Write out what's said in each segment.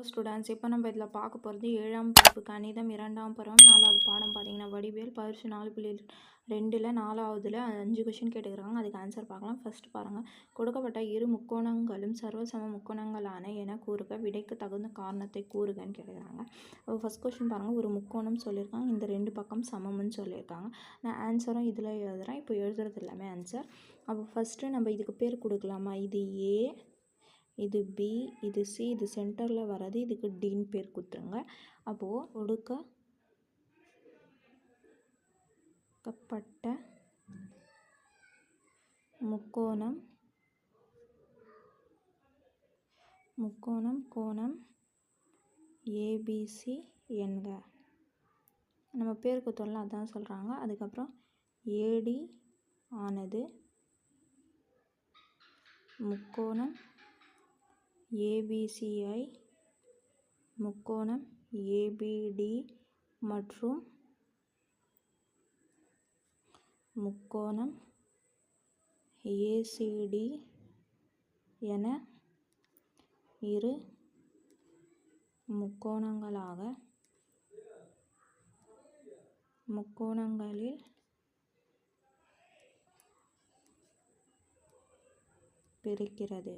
Hello students இப்போ நம்ம இதில் பார்க்க போகிறது ஏழாம் வகுப்பு கணிதம் இரண்டாம் பருவம் நாலாவது பாடம் பார்த்தீங்கன்னா வடிவேல் பயிற்சி நாலு புள்ளி ரெண்டில் நாலாவதுல அஞ்சு கொஷின் கேட்டுக்கிறாங்க. அதுக்கு ஆன்சர் பார்க்கலாம். ஃபர்ஸ்ட் பாருங்கள் கொடுக்கப்பட்ட இரு முக்கோணங்களும் சர்வசம முக்கோணங்களான என கூறுக விடைக்கு தகுந்த காரணத்தை கூறுகன்னு கேட்டுக்கிறாங்க. அப்போ ஃபஸ்ட் கொஷின் பாருங்கள் ஒரு முக்கோணம் சொல்லியிருக்காங்க. இந்த ரெண்டு பக்கம் சமம்னு சொல்லியிருக்காங்க. நான் ஆன்சரும் இதில் எழுதுகிறேன் இப்போ எழுதுறது எல்லாமே ஆன்சர் அப்போ ஃபஸ்ட்டு நம்ம இதுக்கு பேர் கொடுக்கலாமா? இது ஏ இது பி இது சி இது சென்டரில் வர்றது இதுக்கு டின்னு பேர் கொடுத்துருங்க. அப்போது ஒடுக்கப்பட்ட முக்கோணம் முக்கோணம் கோணம் ஏபிசி என்க நம்ம பேர் கொடுத்தோம்ல அதான் சொல்கிறாங்க அதுக்கப்புறம் ஏடி ஆனது முக்கோணம் ஏபிசிஐ முக்கோணம் ஏபிடி மற்றும் முக்கோணம் ஏசிடி என இரு முக்கோணங்களாக முக்கோணங்களில் பிரிக்கிறது.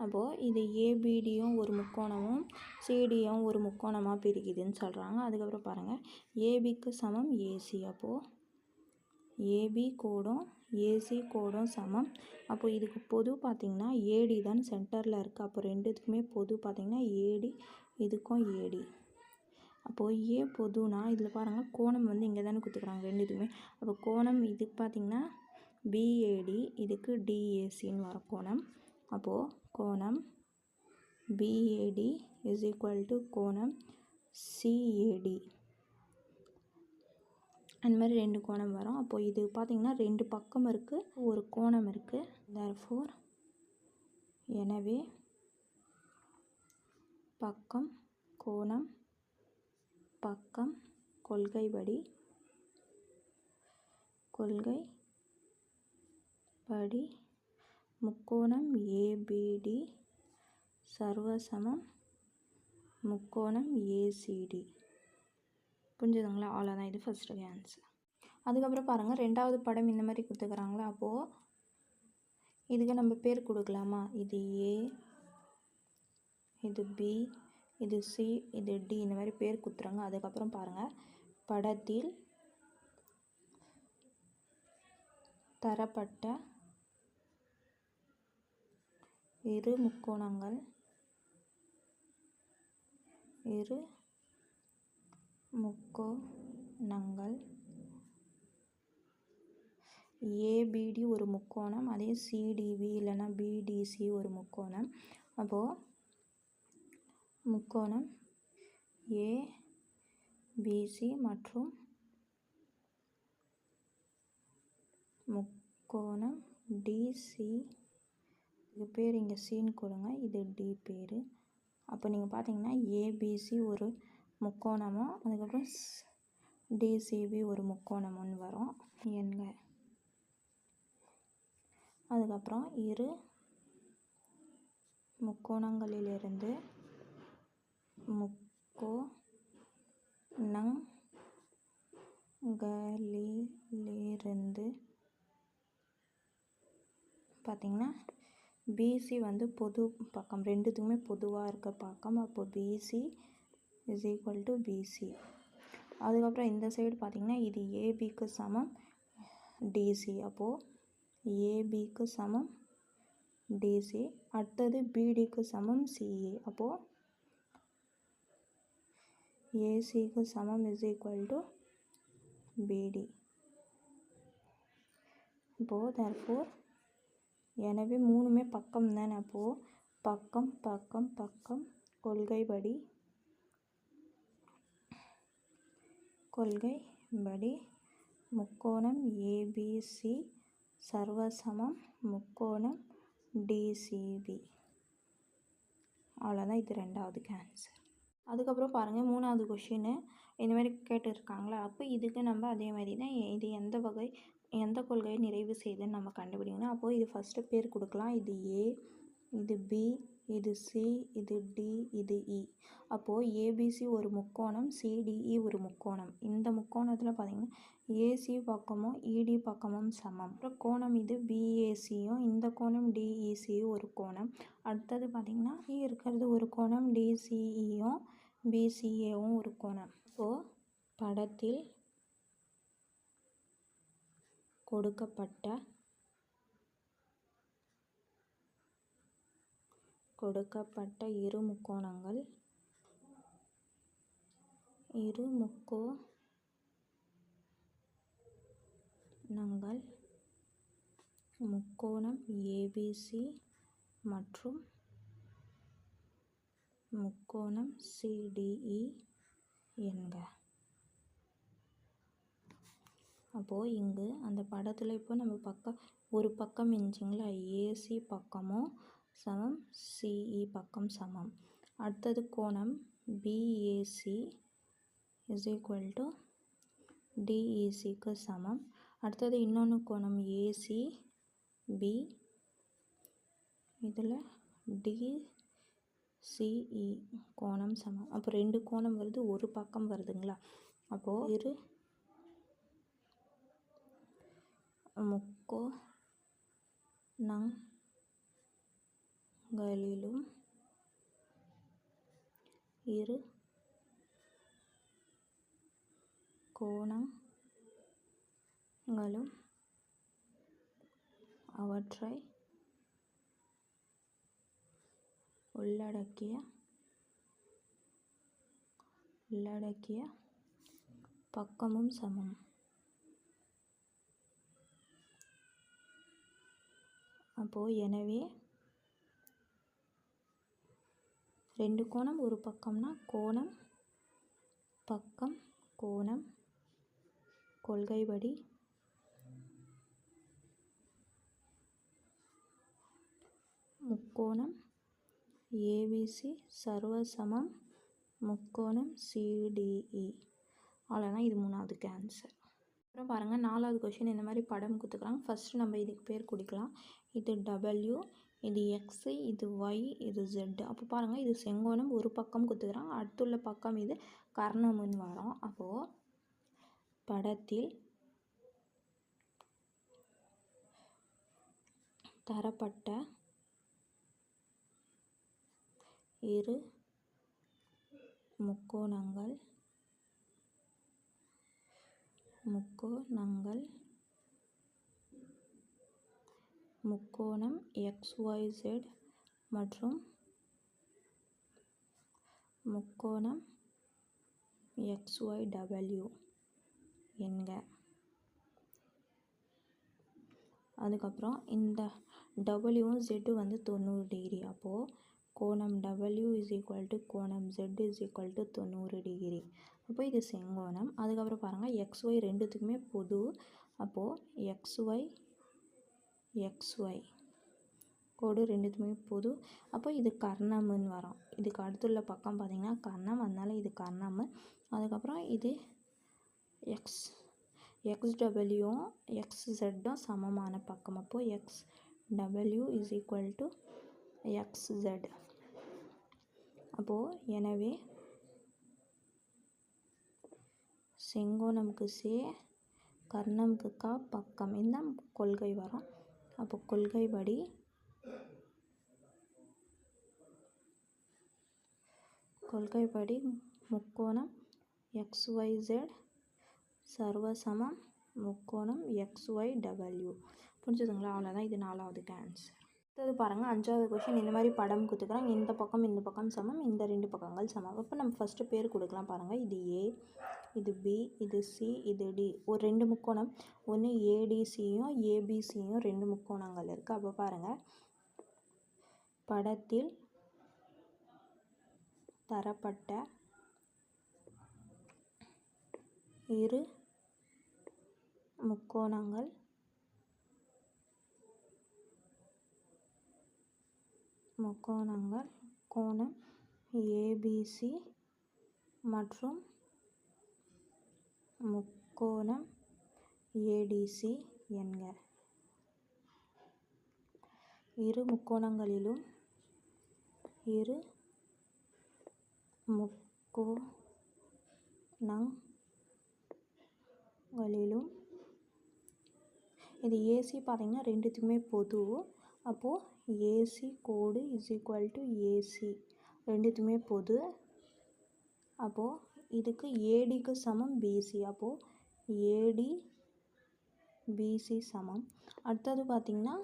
அப்போது இது ஏபிடியும் ஒரு முக்கோணமும் சிடியும் ஒரு முக்கோணமாக பிரிக்குதுன்னு சொல்கிறாங்க அதுக்கப்புறம் பாருங்கள் ஏபிக்கு சமம் ஏசி அப்போது ஏபி கோடும் ஏசி கோடும் சமம். அப்போது இதுக்கு பொது பார்த்திங்கன்னா ஏடி தான் சென்டரில் இருக்குது அப்போ ரெண்டுத்துக்குமே பொது பார்த்திங்கன்னா ஏடி இதுக்கும் ஏடி அப்போது ஏ பொதுனா இதில் பாருங்கள் கோணம் வந்து இங்கே தானே கொடுத்துக்குறாங்க ரெண்டுத்துக்குமே. அப்போ கோணம் இதுக்கு பார்த்திங்கன்னா பிஏடி இதுக்கு டிஏசின்னு வர கோணம். அப்போது கோணம் பிஏடி இஸ் ஈக்குவல் டு கோணம் சிஏடி அந்த மாதிரி ரெண்டு கோணம் வரும். அப்போது இது பார்த்திங்கன்னா ரெண்டு பக்கம் இருக்குது ஒரு கோணம் இருக்குது தேர்ஃபோர் எனவே பக்கம் கோணம் பக்கம் கொள்கைப்படி கொள்கை படி முக்கோணம் ஏபிடி சர்வசமம் முக்கோணம் ஏசிடி புரிஞ்சுதுங்களா? அவ்வளோதான் இது ஃபஸ்ட்டு ஆன்சர் அதுக்கப்புறம் பாருங்கள் ரெண்டாவது படம் இந்த மாதிரி கொடுத்துக்கிறாங்களா அப்போது இதுக்கு நம்ம பேர் கொடுக்கலாமா? இது ஏ இது பி இது சி இது டி இந்த மாதிரி பேர் கொடுத்துறாங்க அதுக்கப்புறம் பாருங்கள் படத்தில் தரப்பட்ட இரு முக்கோணங்கள். இரு முக்கோணங்கள். ஏபிடி ஒரு முக்கோணம். அதே சிடிவி இல்லைன்னா பிடிசி ஒரு முக்கோணம். அப்போது முக்கோணம் ஏபிசி மற்றும் முக்கோணம் டிசி இது பேர் இங்கே சீன் கொடுங்க. இது டி பேர். அப்போ நீங்கள் பார்த்தீங்கன்னா ஏபிசி ஒரு முக்கோணமும் அதுக்கப்புறம் டிசிபி ஒரு முக்கோணமும்னு வரும். என்க. அதுக்கப்புறம் இரு முக்கோணங்களிலிருந்து முக்கோணங்களிலிருந்து பார்த்திங்கன்னா பிசி வந்து பொது பக்கம் ரெண்டுத்துக்குமே பொதுவாக இருக்க பக்கம். அப்போ BC is equal to BC அதுக்கப்புறம் இந்த சைடு பார்த்திங்கன்னா இது ஏபிக்கு சமம் டிசி அப்போது ஏபிக்கு சமம் டிசி அடுத்தது பிடிக்கு சமம் சிஏ அப்போது ஏசிக்கு சமம் இஸ் ஈக்குவல் டு பிடி இப்போது தர்ஃபோர் எனவே மூணுமே பக்கம் தானே அப்போது பக்கம் பக்கம் பக்கம் கொள்கைப்படி கொள்கைப்படி முக்கோணம் ஏபிசி சர்வசமம் முக்கோணம் டிசிபி அவ்வளோதான் இது ரெண்டாவதுக்கு ஆன்சர் அதுக்கப்புறம் பாருங்கள் மூணாவது கொஷின்னு இந்த மாதிரி கேட்டுருக்காங்களா? அப்போ இதுக்கு நம்ம அதே மாதிரி தான் இது எந்த வகை எந்த கொள்கையை நிறைவு செய்யுதுன்னு நம்ம கண்டுபிடிக்கணும். அப்போது இது ஃபஸ்ட்டு பேர் கொடுக்கலாம். இது ஏ இது பி இது சி இது டி இது e. இ அப்போது ஏபிசி ஒரு முக்கோணம் சிடிஇ ஒரு முக்கோணம். இந்த முக்கோணத்தில் பார்த்திங்கன்னா ஏசி பக்கமும் இடி பக்கமும் சமம். அப்புறம் கோணம் இது பிஏசியும் இந்த கோணம் டிஇசியும் ஒரு கோணம். அடுத்தது பார்த்திங்கன்னா இ இருக்கிறது ஒரு கோணம் டிசிஇயும் பிசிஏவும் ஒரு கோணம். இப்போது படத்தில் கொடுக்கப்பட்ட கொடுக்கப்பட்ட இரு முக்கோணங்கள். இரு முக்கோணங்கள். முக்கோணம் ஏபிசி மற்றும் முக்கோணம் சிடிஇ என்க. அப்போது இங்கு அந்த படத்தில் இப்போ நம்ம பக்கம் ஒரு பக்கம் இருந்துச்சுங்களா ஏசி பக்கமும் சமம் சிஇ பக்கம் சமம். அடுத்தது கோணம் பிஏசி இஸ் ஈக்குவல் டு டிஇசிக்கு e, சமம். அடுத்தது இன்னொன்று கோணம் ஏசி பி இதில் டிசிஇ e கோணம் சமம். அப்போ ரெண்டு கோணம் வருது ஒரு பக்கம் வருதுங்களா? அப்போது இரு முக்கோணங்களிலும் இரு கோணங்களும் அவற்றை உள்ளடக்கிய உள்ளடக்கிய பக்கமும் சமம் அப்போது எனவே ரெண்டு கோணம் ஒரு பக்கம்னா கோணம் பக்கம் கோணம் கொள்கைப்படி முக்கோணம் ஏபிசி சர்வசமம் முக்கோணம் சிடிஇ. அவ்வளோனா இது மூணாவதுக்கு ஆன்சர் அப்புறம் பாருங்கள் நாலாவது கொஷின் இந்த மாதிரி படம் கொடுத்துக்கிறாங்க ஃபஸ்ட்டு நம்ம இதுக்கு பேர் கொடுக்கலாம். இது டபிள்யூ இது எக்ஸு இது ஒய் இது ஜெட்டு அப்போ பாருங்கள் இது செங்கோணம் ஒரு பக்கம் கொடுத்துக்கிறாங்க அடுத்துள்ள பக்கம் இது கர்ணம்னு வரும். அப்போது படத்தில் தரப்பட்ட இரு முக்கோணங்கள் முக்கோணங்கள் முக்கோணம் xyz மற்றும் முக்கோணம் xyw என்க. அதுக்கப்புறம் இந்த டபிள்யூவும் ஜெட்டு வந்து தொண்ணூறு டிகிரி. அப்போது கோணம் டபிள்யூ இஸ் ஈக்குவல் டு கோணம் ஜெட் இஸ் ஈக்குவல் டு தொண்ணூறு டிகிரி அப்போ இது செங்கோணம். அதுக்கப்புறம் பாருங்கள் எக்ஸ்ஒய் ரெண்டுத்துக்குமே பொது. அப்போது எக்ஸ்ஒய் எக்ஸ்ஒய் கோடு ரெண்டுத்துக்குமே பொது. அப்போ இது கர்ணம்னு வரும். இதுக்கு அடுத்துள்ள பக்கம் பார்த்திங்கன்னா கர்ணம். அதனால் இது கர்ணம். அதுக்கப்புறம் இது எக்ஸ் எக்ஸ் டபிள்யூவும் எக்ஸ் ஜெட்டும் சமமான பக்கம். அப்போது X W is equal to X Z அப்போது எனவே செங்கோணம்க்கு சே கர்ணம்க்கு கா பக்கம். இந்த கொள்கை வரும். அப்போ கொள்கைப்படி கொள்கைப்படி முக்கோணம் எக்ஸ்ஒய்செட் சர்வசமம் முக்கோணம் எக்ஸ் ஒய் டபிள்யூ. புரிஞ்சுதுங்களா? அவ்வளோதான் இது நாலாவதுக்கு ஆன்சர் அடுத்தது பாருங்கள் அஞ்சாவது கொஷின் இந்த மாதிரி படம் கொடுத்துக்கிறாங்க இந்த பக்கம் இந்த பக்கம் சமம். இந்த ரெண்டு பக்கங்கள் சமம். அப்போ நம்ம ஃபஸ்ட்டு பேர் கொடுக்கலாம் பாருங்கள் இது ஏ இது பி இது சி இது டி ஒரு ரெண்டு முக்கோணம். ஒன்று ஏடிசியும் ஏபிசியும் ரெண்டு முக்கோணங்கள் இருக்குது அப்போ பாருங்கள் படத்தில் தரப்பட்ட இரு முக்கோணங்கள் முக்கோணங்கள் கோணம் ஏபிசி மற்றும் முக்கோணம் ஏடிசி என்க. இரு முக்கோணங்களிலும் இரு முக்கோணங்களிலும் இது ஏசி பார்த்திங்கன்னா ரெண்டுத்துக்குமே பொது அப்போது ஏசி கோடு இஸ் ஈக்குவல் டு ஏசி ரெண்டுத்துக்குமே பொது. அப்போது இதுக்கு ஏடிக்கு சமம் பிசி அப்போது ஏடி பிசி சமம். அடுத்தது பார்த்திங்கன்னா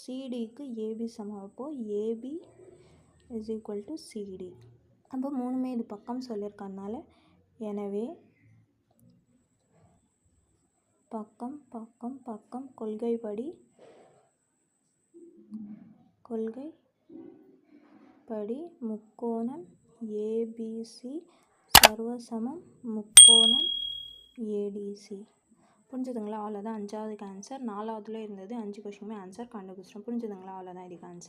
சிடிக்கு ஏபி சமம். அப்போது AB is equal to CD அப்போ மூணுமே இது பக்கம் சொல்லியிருக்கனால எனவே பக்கம் பக்கம் பக்கம் கொள்கைப்படி கொள்கை படி முக்கோணம் ஏபிசி சர்வசமம் முக்கோணம் ஏடிசி புரிஞ்சுதுங்களா? அவ்வளோதான் அஞ்சாவதுக்கு ஆன்சர் நாலாவதுல இருந்தது. அஞ்சு கொஷினுமே ஆன்சர் கண்டுபிடிச்சிட்டோம். புரிஞ்சுதுங்களா? அவ்வளோதான் இதுக்கு ஆன்சர்